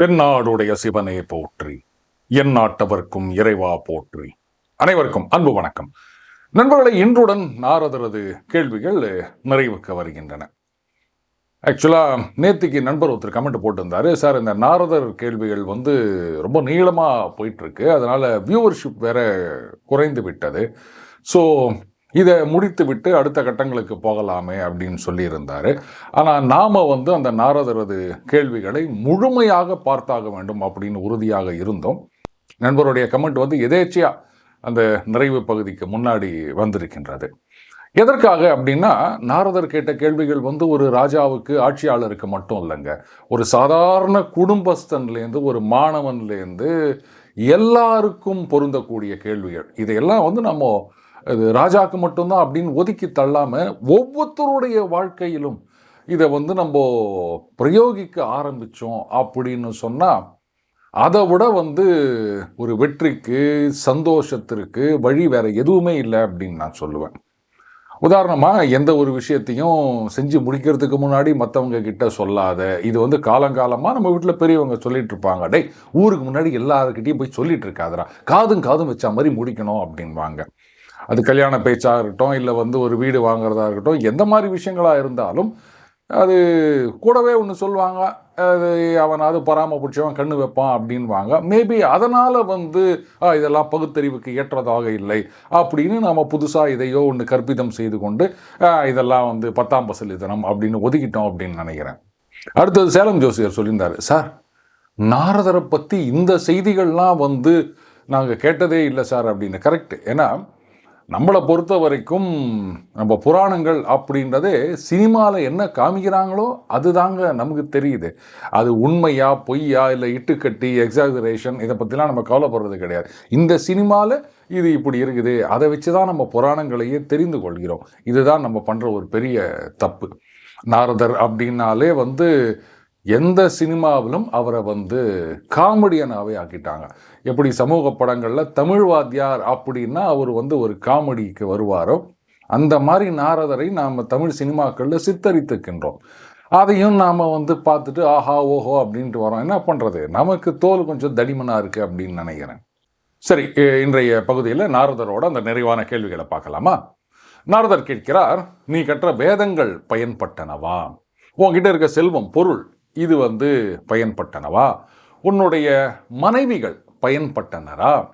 தென்னாடுடைய சிவனே போற்றி. என் நாட்டவர்க்கும் இறைவா போற்றி. அனைவருக்கும் அன்பு வணக்கம். நண்பர்களை இன்றுடன் நாரதரது கேள்விகள் நிறைவுக்கு வருகின்றன. ஆக்சுவலாக நேத்திக்கு நண்பர் ஒருத்தர் கமெண்ட் போட்டிருந்தாரு. சார் இந்த நாரதர் கேள்விகள் வந்து ரொம்ப நீளமாக போயிட்டுருக்கு அதனால் வியூவர்ஷிப் வேற குறைந்து விட்டது. ஸோ இதை முடித்துவிட்டு அடுத்த கட்டங்களுக்கு போகலாமே அப்படின்னு சொல்லியிருந்தார். ஆனால் நாம் வந்து அந்த நாரதரது கேள்விகளை முழுமையாக பார்த்தாக வேண்டும் அப்படின்னு உறுதியாக இருந்தோம். நண்பருடைய கமெண்ட் வந்து எதேச்சியாக அந்த நிறைவு பகுதிக்கு முன்னாடி வந்திருக்கின்றது. எதற்காக அப்படின்னா நாரதர் கேட்ட கேள்விகள் வந்து ஒரு ராஜாவுக்கு ஆட்சியாளருக்கு மட்டும் இல்லைங்க. ஒரு சாதாரண குடும்பஸ்தன்லேருந்து ஒரு மாணவன்லேருந்து எல்லாருக்கும் பொருந்தக்கூடிய கேள்விகள். இதையெல்லாம் வந்து நம்ம அது ராஜாக்கு மட்டும்தான் அப்படின்னு ஒதுக்கி தள்ளாமல் ஒவ்வொருத்தருடைய வாழ்க்கையிலும் இதை வந்து நம்ம பிரயோகிக்க ஆரம்பித்தோம் அப்படின்னு சொன்னால் அதை விட வந்து ஒரு வெற்றிக்கு சந்தோஷத்திற்கு வழி வேறு எதுவுமே இல்லை அப்படின்னு நான் சொல்லுவேன். உதாரணமாக எந்த ஒரு விஷயத்தையும் செஞ்சு முடிக்கிறதுக்கு முன்னாடி மற்றவங்க கிட்ட சொல்லாத இது வந்து காலங்காலமாக நம்ம வீட்டில் பெரியவங்க சொல்லிட்டு இருப்பாங்க. ஊருக்கு முன்னாடி எல்லாருக்கிட்டையும் போய் சொல்லிட்டு இருக்காதரா காதும் காதும் வச்சா மாதிரி முடிக்கணும் அப்படின்வாங்க. அது கல்யாண பேச்சாக இருக்கட்டும் இல்லை வந்து ஒரு வீடு வாங்குறதா இருக்கட்டும் எந்த மாதிரி விஷயங்களாக இருந்தாலும் அது கூடவே ஒன்று சொல்லுவாங்க அது அவனாவது பராமரிச்சவன் பிடிச்சவன் கண்ணு வைப்பான் அப்படின்வாங்க. மேபி அதனால் வந்து இதெல்லாம் பகுத்தறிவுக்கு ஏற்றதாக இல்லை அப்படின்னு நம்ம புதுசாக இதையோ ஒன்று கற்பிதம் செய்து கொண்டு இதெல்லாம் வந்து பத்தாம் பசலித்தனம் அப்படின்னு ஒதுக்கிட்டோம் அப்படின்னு நினைக்கிறேன். அடுத்தது சேலம் ஜோசியர் சொல்லியிருந்தார் சார் நாரதரை பற்றி இந்த செய்திகள்லாம் வந்து நாங்கள் கேட்டதே இல்லை சார் அப்படின்னு. கரெக்ட். ஏன்னா நம்மளை பொறுத்த வரைக்கும் நம்ம புராணங்கள் அப்படின்றதே சினிமாவில் என்ன காமிக்கிறாங்களோ அதுதாங்க நமக்கு தெரியுது. அது உண்மையா பொய்யா இல்லை இட்டுக்கட்டி எக்ஸாகரேஷன் இதை பற்றிலாம் நம்ம கவலைப்படுறது கிடையாது. இந்த சினிமாவில் இது இப்படி இருக்குது. அதை வச்சு தான் நம்ம புராணங்களையே தெரிந்து கொள்கிறோம். இதுதான் நம்ம பண்ணுற ஒரு பெரிய தப்பு. நாரதர் அப்படின்னாலே வந்து எந்த சினிமாவிலும் அவரை வந்து காமெடியனாகவே ஆக்கிட்டாங்க. எப்படி சமூக படங்களில் தமிழ் வாத்தியார் அப்படின்னா அவர் வந்து ஒரு காமெடிக்கு வருவாரோ அந்த மாதிரி நாரதரை நாம் தமிழ் சினிமாக்களில் சித்தரித்துக்கின்றோம். அதையும் நாம் வந்து பார்த்துட்டு ஆஹா ஓஹோ அப்படின்ட்டு வரோம். என்ன பண்ணுறது நமக்கு தோல் கொஞ்சம் தடிமனாக இருக்குது அப்படின்னு நினைக்கிறேன். சரி இன்றைய பகுதியில் நாரதரோட அந்த நிறைவான கேள்விகளை பார்க்கலாமா? நாரதர் கேட்கிறார் நீ கற்ற வேதங்கள் பயன்பட்டனவா? உங்ககிட்ட இருக்க செல்வம் பொருள் இது வந்து பயன்பட்டனவா? உன்னுடைய மனைவிகள் பயன்பட்டனரா?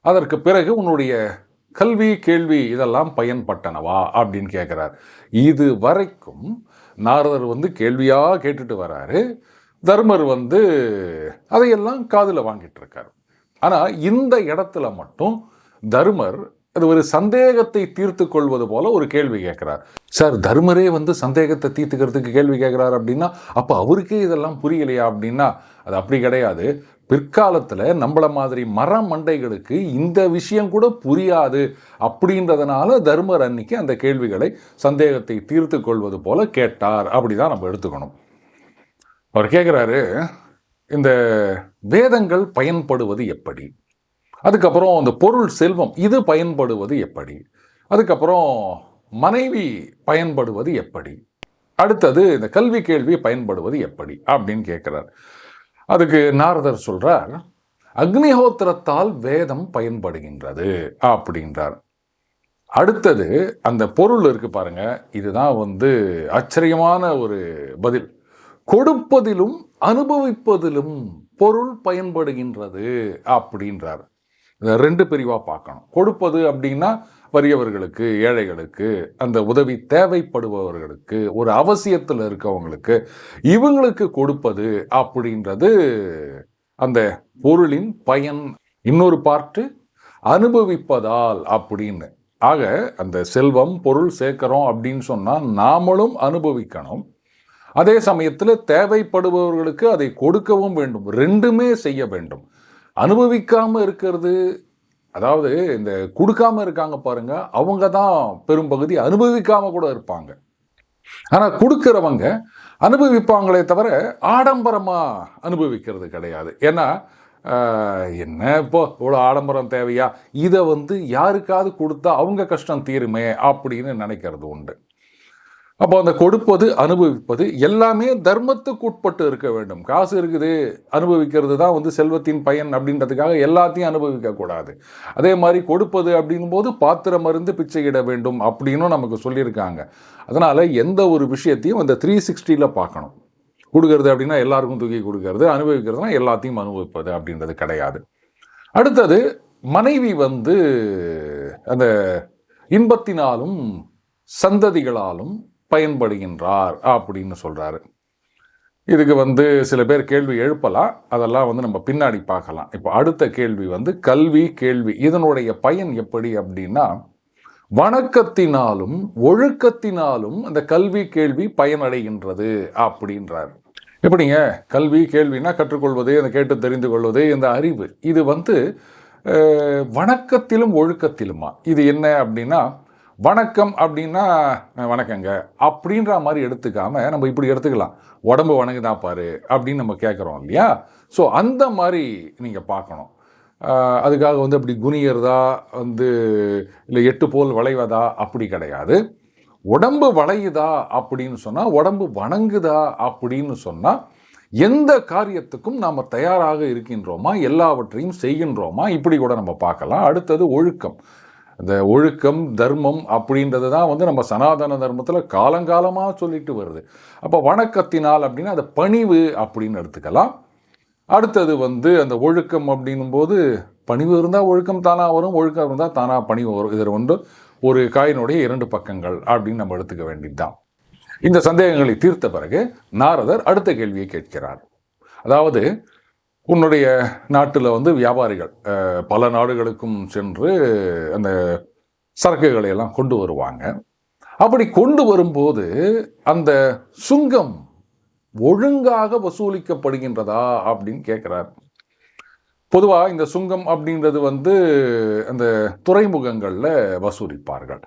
அதற்கு பிறகு உன்னுடைய கல்வி கேள்வி இதெல்லாம் பயன்பட்டனவா? அப்படின்னு கேட்குறார் இது வரைக்கும் நாரதர் வந்து கேள்வியாக கேட்டுட்டு வராரு. தர்மர் வந்து அதையெல்லாம் காதில் வாங்கிட்டு இருக்கார். ஆனால் இந்த இடத்துல மட்டும் தர்மர் அது ஒரு சந்தேகத்தை தீர்த்து கொள்வது போல ஒரு கேள்வி கேட்குறார். சார் தர்மரே வந்து சந்தேகத்தை தீர்த்துக்கிறதுக்கு கேள்வி கேட்குறாரு அப்படின்னா அப்போ அவருக்கே இதெல்லாம் புரியலையா அப்படின்னா அது அப்படி கிடையாது. பிற்காலத்தில் நம்மள மாதிரி மர மண்டைகளுக்கு இந்த விஷயம் கூட புரியாது அப்படின்றதுனால தர்மர் அன்னைக்கு அந்த கேள்விகளை சந்தேகத்தை தீர்த்து கொள்வது போல கேட்டார். அப்படிதான் நம்ம எடுத்துக்கணும். அவர் கேட்குறாரு இந்த வேதங்கள் பயன்படுவது எப்படி? அதுக்கப்புறம் அந்த பொருள் செல்வம் இது பயன்படுவது எப்படி? அதுக்கப்புறம் மனைவி பயன்படுவது எப்படி? அடுத்தது இந்த கல்வி கேள்வி பயன்படுவது எப்படி? அப்படின்னு கேட்குறார். அதுக்கு நாரதர் சொல்கிறார் அக்னிஹோத்திரத்தால் வேதம் பயன்படுகின்றது அப்படின்றார். அடுத்தது அந்த பொருள் இருக்கு பாருங்க இதுதான் வந்து ஆச்சரியமான ஒரு பதில். கொடுப்பதிலும் அனுபவிப்பதிலும் பொருள் பயன்படுகின்றது அப்படின்றார். ரெண்டு பிரிவாக பார்க்கணும். கொடுப்பது அப்படின்னா வறியவர்களுக்கு ஏழைகளுக்கு அந்த உதவி தேவைப்படுபவர்களுக்கு ஒரு அவசியத்தில் இருக்கவங்களுக்கு இவங்களுக்கு கொடுப்பது அப்படின்றது அந்த பொருளின் பயன். இன்னொரு பார்ட்டு அனுபவிப்பதால் அப்படின்னு. ஆக அந்த செல்வம் பொருள் சேர்க்கிறோம் அப்படின்னு சொன்னால் நாமளும் அனுபவிக்கணும். அதே சமயத்தில் தேவைப்படுபவர்களுக்கு அதை கொடுக்கவும் வேண்டும். ரெண்டுமே செய்ய வேண்டும். அனுபவிக்காமல் இருக்கிறது அதாவது இந்த கொடுக்காம இருக்காங்க பாருங்க அவங்க தான் பெரும்பகுதி அனுபவிக்காம கூட இருப்பாங்க. ஆனால் கொடுக்குறவங்க அனுபவிப்பாங்களே தவிர ஆடம்பரமாக அனுபவிக்கிறது கிடையாது. ஏன்னா என்ன இப்போ இவ்வளோ ஆடம்பரம் தேவையா? இதை வந்து யாருக்காவது கொடுத்தா அவங்க கஷ்டம் தீருமே அப்படின்னு நினைக்கிறது உண்டு. அப்போ அந்த கொடுப்பது அனுபவிப்பது எல்லாமே தர்மத்துக்கு உட்பட்டு இருக்க வேண்டும். காசு இருக்குது அனுபவிக்கிறது தான் வந்து செல்வத்தின் பயன் அப்படின்றதுக்காக எல்லாத்தையும் அனுபவிக்கக்கூடாது அதே மாதிரி கொடுப்பது அப்படிங்கும்போது பாத்திரம் மருந்து பிச்சையிட வேண்டும் அப்படின்னும் நமக்கு சொல்லியிருக்காங்க. அதனால் எந்த ஒரு விஷயத்தையும் அந்த த்ரீ சிக்ஸ்டியில் பார்க்கணும். கொடுக்கறது அப்படின்னா எல்லாருக்கும் தூக்கி கொடுக்கறது அனுபவிக்கிறதுனா எல்லாத்தையும் அனுபவிப்பது அப்படின்றது கிடையாது. அடுத்தது மனைவி வந்து அந்த இன்பத்தினாலும் சந்ததிகளாலும் பயன்படுகின்றார் அப்படின்னு சொல்கிறாரு இதுக்கு வந்து சில பேர் கேள்வி எழுப்பலாம். அதெல்லாம் வந்து நம்ம பின்னாடி பார்க்கலாம். இப்போ அடுத்த கேள்வி வந்து கல்வி கேள்வி. இதனுடைய பயன் எப்படி அப்படின்னா வணக்கத்தினாலும் ஒழுக்கத்தினாலும் அந்த கல்வி கேள்வி பயனடைகின்றது அப்படின்றார். எப்படிங்க? கல்வி கேள்வினா கற்றுக்கொள்வது அந்த கேட்டு தெரிந்து கொள்வது இந்த அறிவு. இது வந்து வணக்கத்திலும் ஒழுக்கத்திலுமா? இது என்ன அப்படின்னா வணக்கம் அப்படின்னா வணக்கங்க. அப்படின்ற மாதிரி எடுத்துக்காமல் நம்ம இப்படி எடுத்துக்கலாம். உடம்பு வணங்குதான் பாரு அப்படின்னு நம்ம கேட்குறோம் இல்லையா? ஸோ அந்த மாதிரி நீங்கள் பார்க்கணும். அதுக்காக வந்து அப்படி குனியறதா வந்து இல்லை எட்டு போல் வளைவதா அப்படி கிடையாது. உடம்பு வளையுதா அப்படின்னு சொன்னால் உடம்பு வணங்குதா அப்படின்னு சொன்னால் எந்த காரியத்துக்கும் நாம் தயாராக இருக்கின்றோமா? எல்லாவற்றையும் செய்கின்றோமா? இப்படி கூட நம்ம பார்க்கலாம். அடுத்தது ஒழுக்கம். இந்த ஒழுக்கம் தர்மம் அப்படின்றது தான் வந்து நம்ம சனாதன தர்மத்தில் காலங்காலமாக சொல்லிட்டு வருது. அப்போ வணக்கத்தினால் அப்படின்னா அது பணிவு அப்படின்னு எடுத்துக்கலாம். அடுத்தது வந்து அந்த ஒழுக்கம் அப்படின்னும் போது பணிவு இருந்தால் ஒழுக்கம் தானாக வரும் ஒழுக்கம் இருந்தால் தானாக பணிவு வரும். இதில் வந்து ஒரு காயினுடைய இரண்டு பக்கங்கள் அப்படின்னு நம்ம எடுத்துக்க வேண்டியதுதான். இந்த சந்தேகங்களை தீர்த்த பிறகு நாரதர் அடுத்த கேள்வியை கேட்கிறார். அதாவது உன்னுடைய நாட்டில் வந்து வியாபாரிகள் பல நாடுகளுக்கும் சென்று அந்த சரக்குகளை எல்லாம் கொண்டு வருவாங்க. அப்படி கொண்டு வரும்போது அந்த சுங்கம் ஒழுங்காக வசூலிக்கப்படுகின்றதா அப்படின்னு கேட்குறார் பொதுவாக இந்த சுங்கம் அப்படின்றது வந்து அந்த துறைமுகங்களில் வசூலிப்பார்கள்.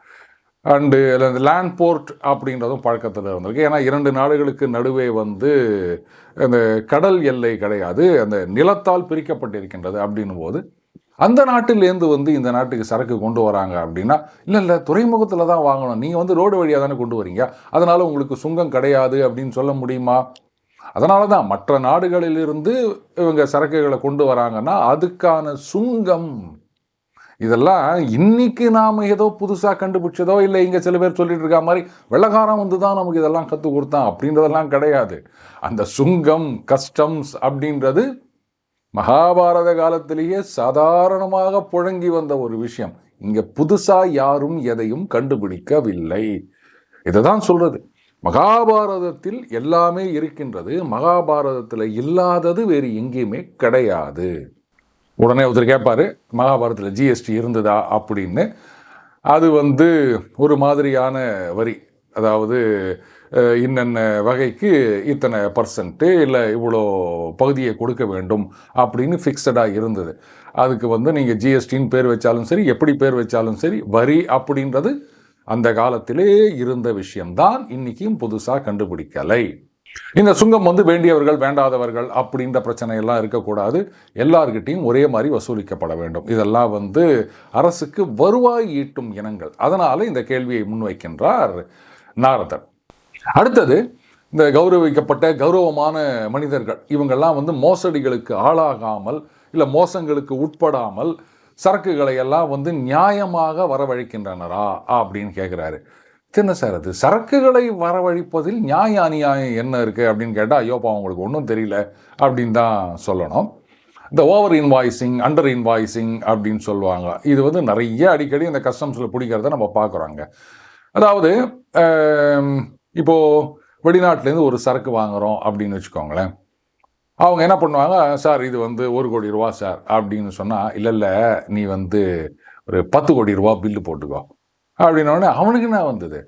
அண்டு அந்த லேண்ட் போர்ட் அப்படின்றதும் பழக்கத்தில் இருந்திருக்கு ஏன்னா இரண்டு நாடுகளுக்கு நடுவே வந்து அந்த கடல் எல்லை கிடையாது அந்த நிலத்தால் பிரிக்கப்பட்டிருக்கின்றது அப்படின்னும் போது அந்த நாட்டிலேருந்து வந்து இந்த நாட்டுக்கு சரக்கு கொண்டு வராங்க அப்படின்னா இல்லை இல்லை துறைமுகத்தில் தான் வாங்கணும். நீங்கள் வந்து ரோடு வழியாக தானே கொண்டு வரீங்க. அதனால் உங்களுக்கு சுங்கம் கிடையாது அப்படின்னு சொல்ல முடியுமா? அதனால தான் மற்ற நாடுகளிலிருந்து இவங்க சரக்குகளை கொண்டு வராங்கன்னா அதுக்கான சுங்கம் இதெல்லாம் இன்னைக்கு நாம் ஏதோ புதுசாக கண்டுபிடிச்சதோ இல்லை இங்கே சில பேர் சொல்லிட்டு இருக்க மாதிரி வெள்ளக்காரன் வந்து தான் நமக்கு இதெல்லாம் கற்றுக் கொடுத்தான் அப்படின்றதெல்லாம் கிடையாது. அந்த சுங்கம் கஸ்டம்ஸ் அப்படின்றது மகாபாரத காலத்திலேயே சாதாரணமாக புழங்கி வந்த ஒரு விஷயம். இங்கே புதுசாக யாரும் எதையும் கண்டுபிடிக்கவில்லை. இதை தான் சொல்கிறது மகாபாரதத்தில் எல்லாமே இருக்கின்றது. மகாபாரதத்தில் இல்லாதது வேறு எங்கேயுமே கிடையாது. உடனே ஒருத்தர் கேட்பார் மகாபாரதத்தில் ஜிஎஸ்டி இருந்ததா? அப்படின்னு. அது வந்து ஒரு மாதிரியான வரி. அதாவது இன்னென்ன வகைக்கு இத்தனை பர்சன்ட்டு இல்லை இவ்வளோ பகுதியை கொடுக்க வேண்டும்? அப்படின்னு ஃபிக்ஸடாக இருந்தது. அதுக்கு வந்து நீங்கள் ஜிஎஸ்டின்னு பேர் வச்சாலும் சரி எப்படி பேர் வச்சாலும் சரி வரி அப்படின்றது அந்த காலத்திலே இருந்த விஷயம்தான் இன்றைக்கும் புதுசாக கண்டுபிடிக்கலை. இந்த சுங்கம் வந்து வேண்டியவர்கள் வேண்டாதவர்கள் அப்படின்ற பிரச்சனை எல்லாம் இருக்கக்கூடாது. எல்லார்கிட்டையும் ஒரே மாதிரி வசூலிக்கப்பட வேண்டும். இதெல்லாம் வந்து அரசுக்கு வருவாய் ஈட்டும் இனங்கள். அதனால இந்த கேள்வியை முன்வைக்கின்றார் நாரதர். அடுத்தது இந்த கௌரவிக்கப்பட்ட கௌரவமான மனிதர்கள். இவங்கெல்லாம் வந்து மோசடிகளுக்கு ஆளாகாமல் இல்லை மோசங்களுக்கு உட்படாமல் சரக்குகளை எல்லாம் வந்து நியாயமாக வரவழைக்கின்றனரா அப்படின்னு கேட்குறாரு என்ன சார் அது? சரக்குகளை வரவழைப்பதில் நியாய அநியாயம் என்ன இருக்குது அப்படின்னு கேட்டால் ஐயோப்பா உங்களுக்கு ஒன்றும் தெரியல அப்படின்னு தான் சொல்லணும். இந்த ஓவர் இன்வாய்ஸிங் அண்டர் இன்வாய்ஸிங் அப்படின்னு சொல்லுவாங்க. இது வந்து நிறைய அடிக்கடி இந்த கஸ்டம்ஸில் பிடிக்கிறத நம்ம பார்க்குறோங்க. அதாவது இப்போது வெளிநாட்டிலேருந்து ஒரு சரக்கு வாங்குறோம் அப்படின்னு வச்சுக்கோங்களேன். அவங்க என்ன பண்ணுவாங்க சார் இது வந்து ஒரு கோடி ரூபா சார் அப்படின்னு சொன்னால் இல்லை இல்லை நீ வந்து ஒரு பத்து கோடி ரூபா பில்லு போட்டுக்கோ. அப்படின்னோடனே அவனுக்கு என்ன வந்தது?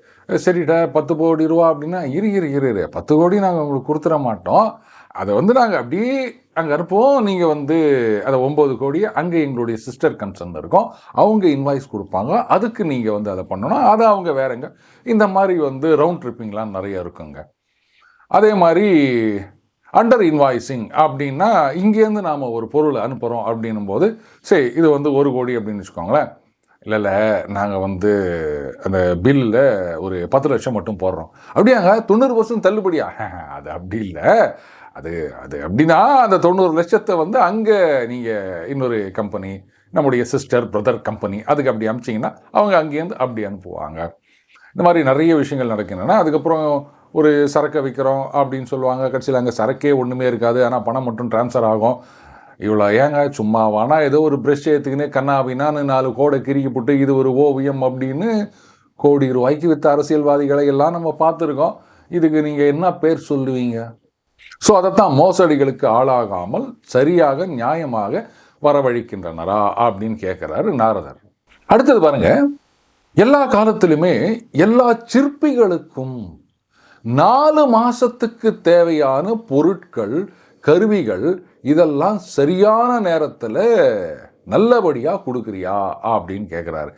சரிடா பத்து கோடி ரூபா அப்படின்னா இரு இரு இரு இரு. பத்து கோடி நாங்கள் உங்களுக்கு கொடுத்துட மாட்டோம். அதை வந்து நாங்கள் அப்படியே அங்கே இருப்போம். நீங்கள் வந்து அதை ஒம்பது கோடியை அங்கே எங்களுடைய சிஸ்டர் கன்சர்ன் இருக்கும். அவங்க இன்வாய்ஸ் கொடுப்பாங்க. அதுக்கு நீங்கள் வந்து அதை பண்ணணும். அதை அவங்க வேறங்க இந்த மாதிரி வந்து ரவுண்ட் ட்ரிப்பிங்லாம் நிறைய இருக்குங்க. அதே மாதிரி அண்டர் இன்வாய்ஸிங் அப்படின்னா இங்கேருந்து நாம் ஒரு பொருளை அனுப்புகிறோம் அப்படின்னும் போது சரி இது வந்து ஒரு கோடி அப்படின்னு வச்சுக்கோங்களேன். இல்லை இல்லை நாங்கள் வந்து அந்த பில்லில் ஒரு பத்து லட்சம் மட்டும் போடுறோம். அப்படியாங்க தொண்ணூறு பர்சன்ட் தள்ளுபடியா அது அப்படி இல்லை. அது அது அப்படின்னா அந்த தொண்ணூறு லட்சத்தை வந்து அங்கே நீங்கள் இன்னொரு கம்பெனி நம்முடைய சிஸ்டர் பிரதர் கம்பெனி அதுக்கு அப்படி அனுப்பிச்சிங்கன்னா அவங்க அங்கேருந்து அப்படி அனுப்புவாங்க. இந்த மாதிரி நிறைய விஷயங்கள் நடக்கின்றன. அதுக்கப்புறம் ஒரு சரக்கை விற்கிறோம் அப்படின்னு சொல்லுவாங்க. கட்சியில் அங்கே சரக்கே ஒன்றுமே இருக்காது. ஆனால் பணம் மட்டும் ட்ரான்ஸ்ஃபர் ஆகும். இவ்வளோ ஏங்க சும்மா வானா? ஏதோ ஒரு ப்ரெஷ் ஏற்றுக்கின்னு கண்ணாபின்னான்னு நாலு கோடை கிரிக்கி போட்டு இது ஒரு ஓவியம் அப்படின்னு கோடி ரூபாய்க்கு வித்த அரசியல்வாதிகளை எல்லாம் நம்ம பார்த்துருக்கோம். இதுக்கு நீங்கள் என்ன பேர் சொல்லுவீங்க? ஸோ அதைத்தான் மோசடிகளுக்கு ஆளாகாமல் சரியாக நியாயமாக வரவழைக்கின்றனரா அப்படின்னு கேட்குறாரு நாரதர். அடுத்தது பாருங்க. எல்லா காலத்திலுமே எல்லா சிற்பிகளுக்கும் நாலு மாசத்துக்கு தேவையான பொருட்கள் கருவிகள் இதெல்லாம் சரியான நேரத்தில் நல்லபடியாக கொடுக்குறியா அப்படின்னு கேட்குறாரு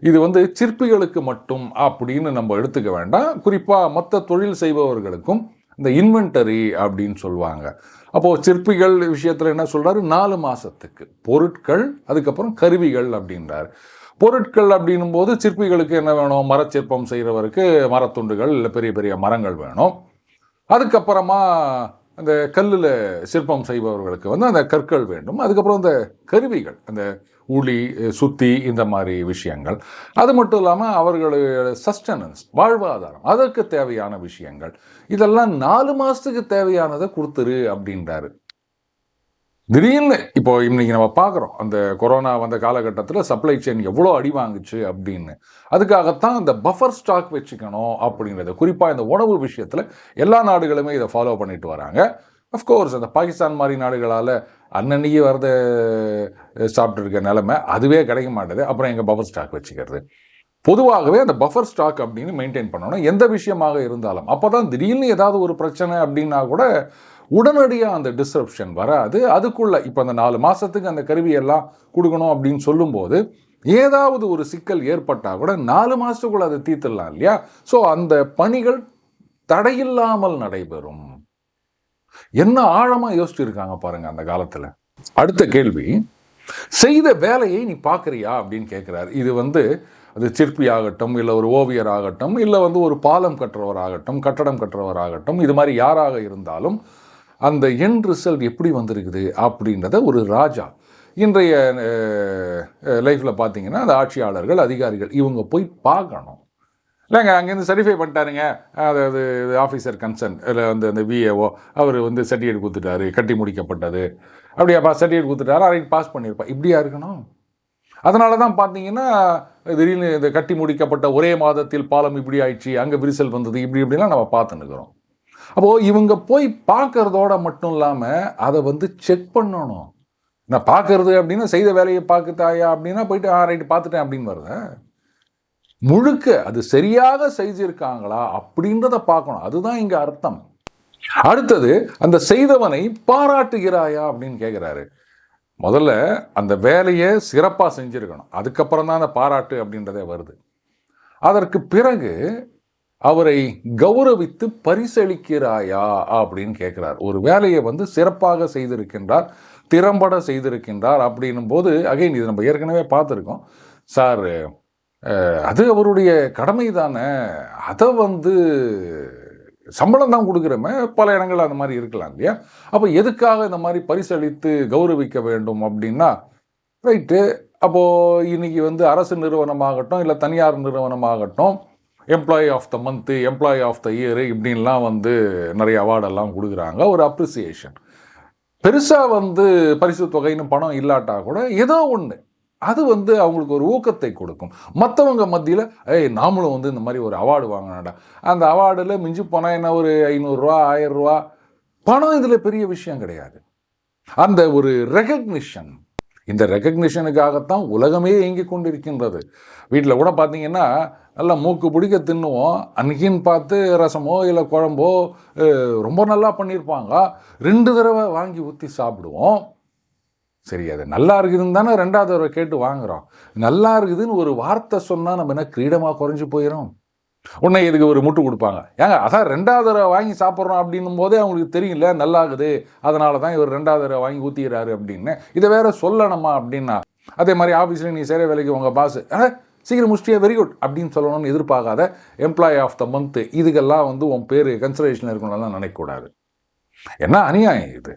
இது வந்து சிற்பிகளுக்கு மட்டும் அப்படின்னு நம்ம எடுத்துக்க வேண்டாம். குறிப்பாக மற்ற தொழில் செய்பவர்களுக்கும் இந்த இன்வென்டரி அப்படின்னு சொல்லுவாங்க. அப்போது சிற்பிகள் விஷயத்தில் என்ன சொல்கிறாரு நாலு மாதத்துக்கு பொருட்கள் அதுக்கப்புறம் கருவிகள் அப்படின்றாரு. பொருட்கள் அப்படின்னும் போது சிற்பிகளுக்கு என்ன வேணும்? மரச்சிற்பம் செய்கிறவருக்கு மரத்துண்டுகள் இல்லை பெரிய பெரிய மரங்கள் வேணும். அதுக்கப்புறமா அந்த கல்லில் சிற்பம் செய்பவர்களுக்கு வந்து அந்த கற்கள் வேண்டும். அதுக்கப்புறம் அந்த கருவிகள் அந்த உளி சுத்தி இந்த மாதிரி விஷயங்கள். அது மட்டும் இல்லாமல் அவர்களுடைய சஸ்டனன்ஸ் வாழ்வாதாரம் அதற்கு தேவையான விஷயங்கள். இதெல்லாம் நாலு மாதத்துக்கு தேவையானதை கொடுத்துரு அப்படின்றாரு. திடீர்னு இப்போ இன்னைக்கு நம்ம பார்க்குறோம் அந்த கொரோனா வந்த காலகட்டத்தில் சப்ளை செயின் எவ்வளோ அடி வாங்குச்சு அப்படின்னு. அதுக்காகத்தான் அந்த பஃபர் ஸ்டாக் வச்சுக்கணும் அப்படிங்கிறது குறிப்பாக இந்த உணவு விஷயத்தில் எல்லா நாடுகளுமே இதை ஃபாலோ பண்ணிட்டு வராங்க. அஃப்கோர்ஸ் அந்த பாகிஸ்தான் மாதிரி நாடுகளால் அன்னன்னைக்கு வரத சாப்பிட்ருக்க நிலமை அதுவே கிடைக்க மாட்டேது. அப்புறம் எங்கள் பஃபர் ஸ்டாக் வச்சுக்கிறது. பொதுவாகவே அந்த பஃபர் ஸ்டாக் அப்படின்னு மெயின்டைன் பண்ணணும். எந்த விஷயமாக இருந்தாலும். அப்போ தான் திடீர்னு ஏதாவது ஒரு பிரச்சனை அப்படின்னா கூட உடனடியாக அந்த டிஸ்ரப்ஷன் வராது. அதுக்குள்ள இப்போ அந்த நாலு மாதத்துக்கு அந்த கருவியெல்லாம் கொடுக்கணும் அப்படின்னு சொல்லும்போது ஏதாவது ஒரு சிக்கல் ஏற்பட்டால் கூட நாலு மாதத்துக்குள்ள அதை தீர்த்துடலாம் இல்லையா? ஸோ அந்த பணிகள் தடையில்லாமல் நடைபெறும். என்ன ஆழமாக யோசிச்சுருக்காங்க பாருங்கள் பாருங்க அந்த காலத்தில். அடுத்த கேள்வி செய்த வேலையை நீ பார்க்குறியா அப்படின்னு கேட்குறாரு இது வந்து அது சிற்பி ஆகட்டும் இல்லை ஒரு ஓவியர் ஆகட்டும் இல்லை வந்து ஒரு பாலம் கட்டுறவர் ஆகட்டும் கட்டடம் கட்டுறவர் ஆகட்டும் இது மாதிரி யாராக இருந்தாலும் அந்த என் ரிசல்ட் எப்படி வந்திருக்குது அப்படின்றத ஒரு ராஜா இன்றைய லைஃப்பில் பார்த்தீங்கன்னா அந்த ஆட்சியாளர்கள் அதிகாரிகள் இவங்க போய் பார்க்கணும். இல்லைங்க அங்கேருந்து சர்டிஃபை பண்ணிட்டாருங்க. அதாவது ஆஃபீஸர் கன்சர்ன் இல்லை வந்து அந்த விஏஓ அவர் வந்து சர்டிஃபிகேட் கொடுத்துட்டாரு கட்டி முடிக்கப்பட்டது. அப்படியாப்பா சர்டிஃபிகேட் கொடுத்துட்டாரு அதை பாஸ் பண்ணியிருப்பா. இப்படியா இருக்கணும்? அதனால தான் பார்த்தீங்கன்னா திடீர்னு இந்த கட்டி முடிக்கப்பட்ட ஒரே மாதத்தில் பாலம் இப்படி ஆயிடுச்சு அங்கே விரிசல் வந்தது இப்படி இப்படிலாம் நம்ம பார்த்துன்னுக்குறோம். அப்போது இவங்க போய் பார்க்கறதோட மட்டும் இல்லாமல் அதை வந்து செக் பண்ணணும். நான் பார்க்கறது அப்படின்னா செய்த வேலையை பார்க்குத்தாயா அப்படின்னா போயிட்டு ஆ ரைட்டு பார்த்துட்டேன் அப்படின்னு வருது. முழுக்க அது சரியாக செய்திருக்காங்களா அப்படின்றத பார்க்கணும். அதுதான் இங்கே அர்த்தம். அடுத்தது அந்த செய்தவனை பாராட்டுகிறாயா அப்படின்னு கேட்குறாரு முதல்ல அந்த வேலையை சிறப்பாக செஞ்சுருக்கணும். அதுக்கப்புறம் தான் அந்த பாராட்டு அப்படின்றதே வருது. அதற்கு பிறகு அவரை கௌரவித்து பரிசளிக்கிறாயா அப்படின்னு கேட்குறார். ஒரு வேலையை வந்து சிறப்பாக செய்திருக்கின்றார் திறம்பட செய்திருக்கின்றார் அப்படின்னும் போது அகைன் இது நம்ம ஏற்கனவே பார்த்துருக்கோம். சார் அது அவருடைய கடமை தானே. அதை வந்து சம்பளம் தான் கொடுக்குறோமே பல இடங்கள் அந்த மாதிரி இருக்கலாம் இல்லையா? அப்போ எதுக்காக இந்த மாதிரி பரிசளித்து கௌரவிக்க வேண்டும் அப்படின்னா ரைட்டு அப்போது இன்றைக்கி வந்து அரசு நிறுவனமாகட்டும் இல்லை தனியார் நிறுவனமாகட்டும் employee of the month employee of the year இப்படின்லாம் வந்து நிறைய அவார்டெல்லாம் கொடுக்குறாங்க. ஒரு அப்ரிசியேஷன் பெருசாக வந்து பரிசு தொகைன்னு பணம் இல்லாட்டா கூட ஏதோ ஒன்று அது வந்து அவங்களுக்கு ஒரு ஊக்கத்தை கொடுக்கும். மற்றவங்க மத்தியில் ஏய் நாமளும் வந்து இந்த மாதிரி ஒரு அவார்டு வாங்கினாடா அந்த அவார்டில் மிஞ்சி போனால் என்ன ஒரு ஐநூறுரூவா ஆயிரரூவா பணம் இதில் பெரிய விஷயம் கிடையாது. அந்த ஒரு ரெகக்னிஷன் இந்த ரெக்கக்னிஷனுக்காகத்தான் உலகமே இயங்கி கொண்டிருக்கின்றது. வீட்டில் கூட பார்த்தீங்கன்னா நல்லா மூக்கு பிடிக்க தின்னுவோம் அன்னைக்குன்னு பார்த்து ரசமோ இல்லை குழம்போ ரொம்ப நல்லா பண்ணியிருப்பாங்க ரெண்டு தடவை வாங்கி ஊற்றி சாப்பிடுவோம். சரி அது நல்லா இருக்குதுன்னு தானே ரெண்டாவது தடவை கேட்டு வாங்குகிறோம் நல்லா இருக்குதுன்னு ஒரு வார்த்தை சொன்னால் நம்ம என்ன கிரீடமாக குறைஞ்சி போயிடும் உன்னை இதுக்கு ஒரு முட்டு கொடுப்பாங்க. ஏங்க அதான் ரெண்டாவது தடவை வாங்கி சாப்பிட்றோம் அப்படின்னும் போதே அவங்களுக்கு தெரியல நல்லாகுது அதனால தான் இவர் ரெண்டாவது தடவை வாங்கி ஊற்றிக்கிறாரு அப்படின்னு. இதை வேற சொல்லணுமா அப்படின்னா அதே மாதிரி ஆஃபீஸில் நீ செய்கிற வேலைக்கு உங்கள் பாஸ் சீக்கிரம் முடிச்சிட்டியா வெரி குட் அப்படின்னு சொல்லணும்னு எதிர்பார்க்காத எம்ப்ளாயி ஆஃப் த மந்த் இதுக்கெல்லாம் வந்து உன் பேர் கன்சிடரேஷன் இருக்கணும்லாம் நினைக்கக்கூடாது. என்ன அநியாயம் இது?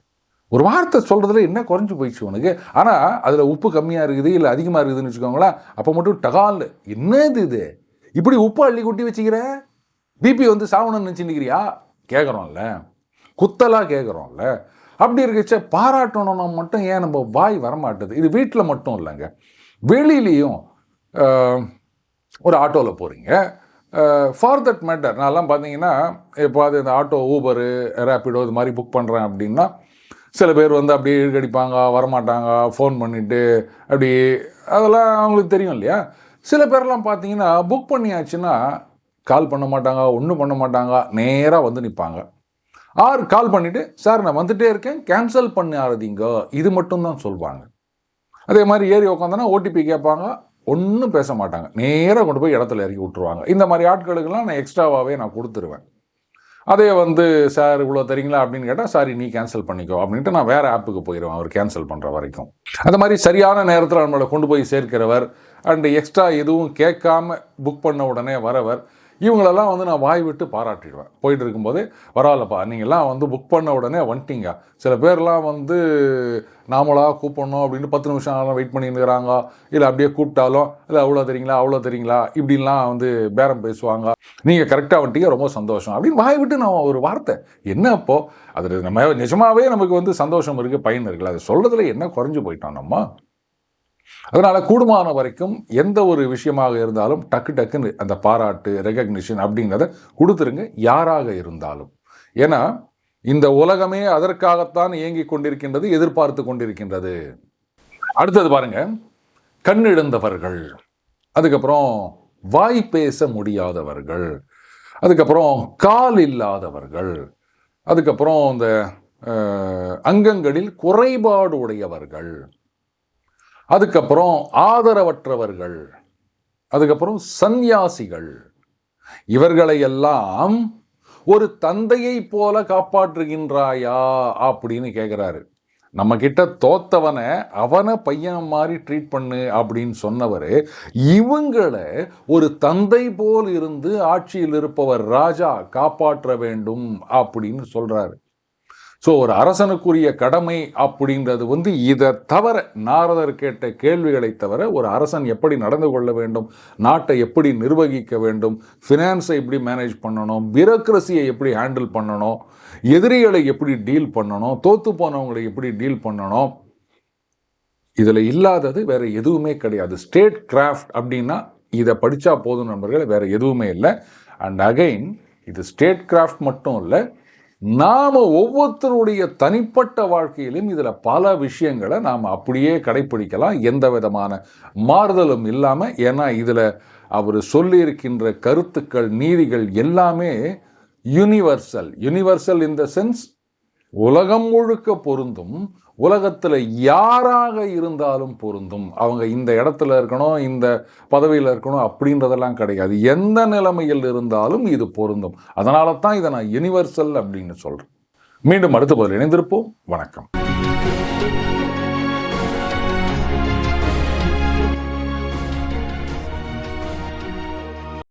ஒரு வார்த்தை சொல்கிறதுல என்ன குறைஞ்சி போயிடுச்சு உனக்கு? ஆனால் அதில் உப்பு கம்மியாக இருக்குது இல்லை அதிகமாக இருக்குதுன்னு வச்சுக்கோங்களேன் அப்போ மட்டும் டகால் என்னது இது? இப்படி உப்பு அள்ளி குட்டி வச்சுக்கிற? பிபி வந்து சாவணும்னு நினச்சிருக்கிறியா கேட்குறோம்ல குத்தலாக கேட்குறோம்ல அப்படி இருக்கச்ச பாராட்டணும்னா மட்டும் ஏன் நம்ம வாய் வரமாட்டுது? இது வீட்டில் மட்டும் இல்லைங்க. வெளியிலையும் ஒரு ஆட்டோவில் போகிறீங்க ஃபார் தட் மேட்டர் நான்லாம் பார்த்தீங்கன்னா இப்போ அது இந்த ஆட்டோ ஊபரு ரேப்பிடோ இது மாதிரி புக் பண்ணுறேன் அப்படின்னா சில பேர் வந்து அப்படியே இழுக்கடிப்பாங்க வரமாட்டாங்க ஃபோன் பண்ணிவிட்டு அப்படி அதெல்லாம் அவங்களுக்கு தெரியும் இல்லையா? சில பேர்லாம் பார்த்தீங்கன்னா புக் பண்ணியாச்சுன்னா கால் பண்ண மாட்டாங்க ஒன்றும் பண்ண மாட்டாங்க நேராக வந்து நிற்பாங்க ஆர் கால் பண்ணிவிட்டு சார் நான் வந்துகிட்டே இருக்கேன் கேன்சல் பண்ணாதீங்க. இது மட்டும்தான் சொல்லுவாங்க அதே மாதிரி ஏறி உட்காந்தோன்னா ஓடிபி கேட்பாங்க ஒன்றும் பேச மாட்டாங்க. நேராக கொண்டு போய் இடத்துல இறக்கி விட்டுருவாங்க. இந்த மாதிரி ஆட்களுக்கெல்லாம் நான் எக்ஸ்ட்ராவாகவே நான் கொடுத்துருவேன். அதே வந்து சார் இவ்வளோ தெரியுங்களா அப்படின்னு கேட்டால் சாரி நீ கேன்சல் பண்ணிக்கோ. அப்படின்ட்டு நான் வேறு ஆப்புக்கு போயிடுவேன் அவர் கேன்சல் பண்ணுற வரைக்கும். அந்த மாதிரி சரியான நேரத்தில் நம்மளை கொண்டு போய் சேர்க்கிறவர் அண்டு எக்ஸ்ட்ரா எதுவும் கேட்காம புக் பண்ண உடனே வரவர் இவங்களெல்லாம் வந்து நான் வாய் விட்டு பாராட்டிடுவேன். போயிட்டு இருக்கும்போது பரவாயில்லப்பா நீங்கள்லாம் வந்து புக் பண்ண உடனே வந்துட்டீங்க. சில பேர்லாம் வந்து நாமளாக கூப்பிடணும் அப்படின்னு பத்து நிமிஷம் ஆனாலும் வெயிட் பண்ணியிருக்கிறாங்க இல்லை அப்படியே கூப்பிட்டாலும் இல்லை அவ்வளோ தெரியுங்களா அவ்வளோ தெரியுங்களா இப்படின்லாம் வந்து பேரம் பேசுவாங்க. நீங்கள் கரெக்டாக வந்துட்டீங்க ரொம்ப சந்தோஷம். அப்படின்னு வாய் விட்டு நான் ஒரு வார்த்தை. என்ன அப்போது அது நம்ம நிஜமாவே நமக்கு வந்து சந்தோஷம் இருக்குது பயன் இருக்குல்ல அது சொல்கிறதுல என்ன குறைஞ்சி போயிட்டோம் நம்ம? அதனால் கூடுமான வரைக்கும் எந்த ஒரு விஷயமாக இருந்தாலும் டக்கு டக்குன்னு அந்த பாராட்டு ரெகக்னிஷன் அப்படிங்கிறத கொடுத்துருங்க யாராக இருந்தாலும். ஏன்னா இந்த உலகமே அதற்காகத்தான் இயங்கி கொண்டிருக்கின்றது எதிர்பார்த்து கொண்டிருக்கின்றது. அடுத்தது பாருங்க கண்ணிழந்தவர்கள். அதுக்கப்புறம் வாய் பேச முடியாதவர்கள். அதுக்கப்புறம் கால் இல்லாதவர்கள். அதுக்கப்புறம் இந்த அங்கங்களில் குறைபாடு உடையவர்கள். அதுக்கப்புறம் ஆதரவற்றவர்கள் அதுக்கப்புறம் சந்நியாசிகள். இவர்களையெல்லாம் ஒரு தந்தையை போல காப்பாற்றுகின்றாயா அப்படின்னு கேட்குறாரு நம்ம கிட்ட தோத்தவனை அவனை பையன் மாதிரி ட்ரீட் பண்ணு அப்படின்னு சொன்னவர் இவங்களை ஒரு தந்தை போல் இருந்து ஆட்சியில் இருப்பவர் ராஜா காப்பாற்ற வேண்டும் அப்படின்னு சொல்கிறாரு ஸோ ஒரு அரசனுக்குரிய கடமை அப்படின்றது வந்து இதை தவிர நாரதர் கேட்ட கேள்விகளை தவிர ஒரு அரசன் எப்படி நடந்து கொள்ள வேண்டும் நாட்டை எப்படி நிர்வகிக்க வேண்டும் ஃபினான்ஸை எப்படி மேனேஜ் பண்ணணும் பியூரோக்ரஸியை எப்படி ஹேண்டில் பண்ணணும் எதிரிகளை எப்படி டீல் பண்ணணும் தோத்து போனவங்களை எப்படி டீல் பண்ணணும் இதில் இல்லாதது வேறு எதுவுமே கிடையாது. ஸ்டேட் கிராஃப்ட் அப்படின்னா இதை படித்தா போதும் நண்பர்கள் வேறு எதுவுமே இல்லை. அண்ட் அகைன் இது ஸ்டேட் கிராஃப்ட் மட்டும் இல்லை நாம் ஒவ்வொருத்தருடைய தனிப்பட்ட வாழ்க்கையிலும் இதில் பல விஷயங்களை நாம் அப்படியே கடைப்பிடிக்கலாம். எந்த விதமான மாறுதலும் இல்லாமல் ஏன்னா இதில் அவர் சொல்லியிருக்கின்ற கருத்துக்கள் நீதிகள் எல்லாமே universal universal in the sense உலகம் முழுக்க பொருந்தும் உலகத்தில் யாராக இருந்தாலும் பொருந்தும். அவங்க இந்த இடத்துல இருக்கணும் இந்த பதவியில் இருக்கணும் அப்படின்றதெல்லாம் கிடையாது. எந்த நிலைமையில் இருந்தாலும் இது பொருந்தும். அதனால தான் இதை நான் யுனிவர்சல் அப்படின்னு சொல்கிறேன் மீண்டும் அடுத்த பதில் இணைந்திருப்போம். வணக்கம்.